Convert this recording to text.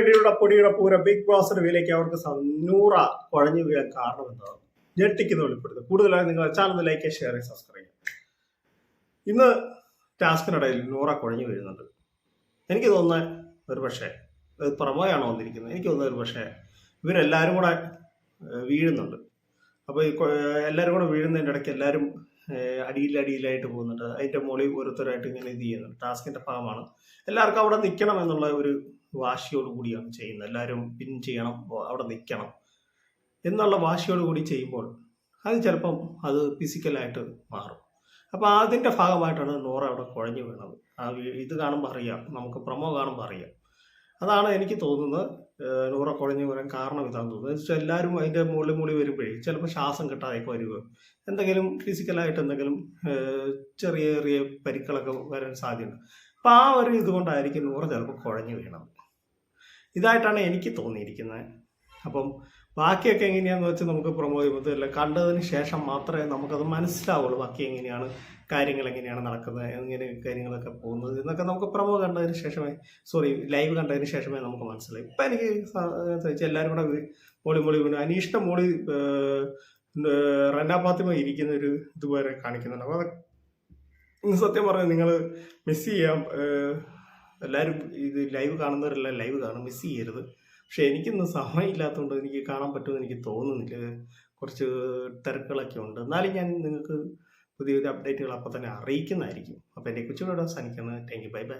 ഇടിയുടെ പൊടിയുടെ പൂര ബിഗ് ബോസിന്റെ വിലയ്ക്ക് അവർക്ക് നൂറ കുഴഞ്ഞു വീഴാൻ കാരണം എന്താണ്? ഞെട്ടിക്കുന്ന വെളിപ്പെടുത്തുന്നത് കൂടുതലായി നിങ്ങൾ ചാനൽ ലൈക്ക് ഷെയർ സബ്സ്ക്രൈബ് ഇന്ന് ടാസ്കിനിടയിൽ നൂറ കുഴഞ്ഞു വീഴുന്നുണ്ട്. എനിക്ക് തോന്നുന്നത് ഒരു പക്ഷേ അത് വന്നിരിക്കുന്നത്? എനിക്ക് തോന്നുന്നത് ഒരു പക്ഷേ ഇവരെല്ലാവരും കൂടെ വീഴുന്നുണ്ട്. അപ്പോൾ ഈ എല്ലാവരും കൂടെ വീഴുന്നതിന്റെ ഇടയ്ക്ക് എല്ലാവരും അടിയിലടിയിലായിട്ട് പോകുന്നുണ്ട്. അതിന്റെ മുകളിൽ ഓരോരുത്തരായിട്ട് ഇങ്ങനെ ഇത് ചെയ്യുന്നുണ്ട്. ടാസ്കിന്റെ ഭാഗമാണ്. എല്ലാവർക്കും അവിടെ നിൽക്കണം എന്നുള്ള ഒരു വാശിയോട് കൂടിയാണ് ചെയ്യുന്നത്. എല്ലാവരും പിൻ ചെയ്യണം അവിടെ നിൽക്കണം എന്നുള്ള വാശിയോടുകൂടി ചെയ്യുമ്പോൾ അത് ചിലപ്പം അത് ഫിസിക്കലായിട്ട് മാറും. അപ്പോൾ അതിന്റെ ഭാഗമായിട്ടാണ് നോറ അവിടെ കുഴഞ്ഞു വീണത്. ആ ഇത് കാണുമ്പോൾ അറിയാം നമുക്ക് പ്രൊമോ കാണുമ്പോൾ അറിയാം. അതാണ് എനിക്ക് തോന്നുന്നത് നൂറ കുഴഞ്ഞു വരാൻ കാരണം ഇതാണെന്ന് തോന്നുന്നത്. വെച്ചാൽ എല്ലാവരും അതിന്റെ മുകളിൽ മുകളിൽ വരുമ്പോഴേ ചിലപ്പോൾ ശ്വാസം കിട്ടാതെയൊക്കെ വരിക എന്തെങ്കിലും ഫിസിക്കലായിട്ട് എന്തെങ്കിലും ചെറിയ ചെറിയ പരിക്കളൊക്കെ വരാൻ സാധ്യത അപ്പോൾ ആ ഒരു ഇതുകൊണ്ടായിരിക്കും നൂറ് ചിലപ്പോൾ കുഴഞ്ഞു വീണത്. ഇതായിട്ടാണ് എനിക്ക് തോന്നിയിരിക്കുന്നത്. അപ്പം ബാക്കിയൊക്കെ എങ്ങനെയാണെന്ന് വെച്ച് നമുക്ക് പ്രൊമോ ചെയ്യുമ്പോൾ കണ്ടതിന് ശേഷം മാത്രമേ നമുക്കത് മനസ്സിലാവുള്ളൂ ബാക്കി എങ്ങനെയാണ് കാര്യങ്ങൾ എങ്ങനെയാണ് നടക്കുന്നത് എങ്ങനെ കാര്യങ്ങളൊക്കെ പോകുന്നത് എന്നൊക്കെ നമുക്ക് പ്രൊമോ കണ്ടതിന് ശേഷമേ സോറി ലൈവ് കണ്ടതിന് ശേഷമേ നമുക്ക് മനസ്സിലായി. ഇപ്പം എനിക്ക് വെച്ചാൽ എല്ലാവരും കൂടെ മോളി മോളി വീണു. അനീഷിന്റെ മോളി റെൻഡാ ഫാത്തിമ ഇരിക്കുന്ന ഒരു ഇതുപോലെ കാണിക്കുന്നുണ്ട്. അപ്പോൾ അത് സത്യം പറഞ്ഞാൽ നിങ്ങൾ മിസ് ചെയ്യാം എല്ലാവരും ഇത് ലൈവ് കാണുന്നവരെല്ലാം ലൈവ് കാണും മിസ് ചെയ്യരുത്. പക്ഷെ എനിക്കിന്ന് സമയമില്ലാത്തതുകൊണ്ട് എനിക്ക് കാണാൻ പറ്റുമെന്ന് എനിക്ക് തോന്നുന്നില്ല. കുറച്ച് തിരക്കുകളൊക്കെ ഉണ്ട്. എന്നാലും ഞാൻ നിങ്ങൾക്ക് പുതിയ പുതിയ അപ്ഡേറ്റുകൾ അപ്പോൾ തന്നെ അറിയിക്കുന്നതായിരിക്കും. അപ്പോൾ എന്റെ കുറിച്ചുകൂടെ അവസാനിക്കുന്നത് താങ്ക് യു ബൈ ബൈ